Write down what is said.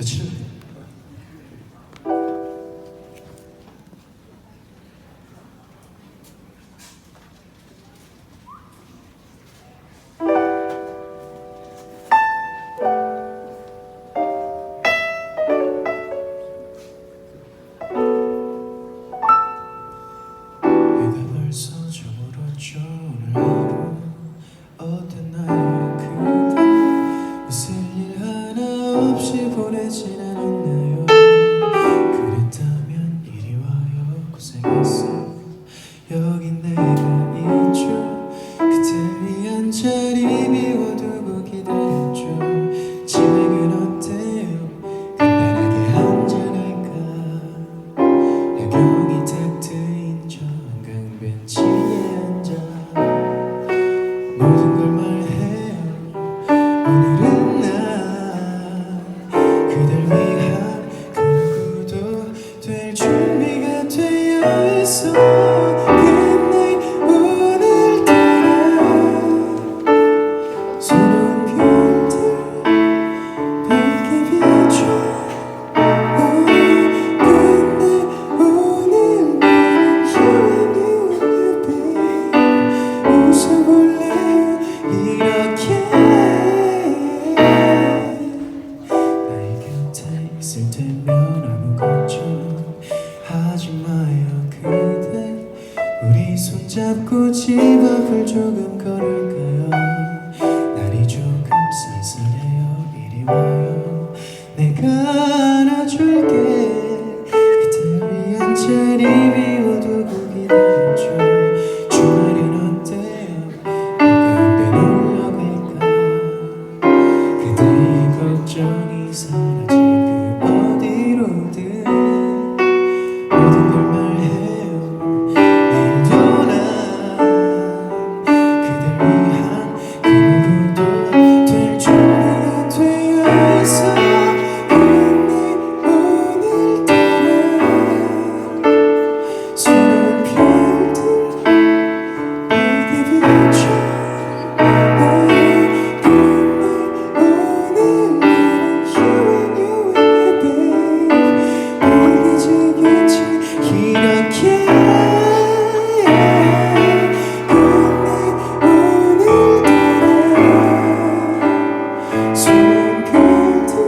的翅膀 오래 지나는 날 잡고 집 앞을 조금 걸을까요? 날이 조금 쓸쓸해요. 이리 와요. 내가 안아줄게. 그대 위한 자리 위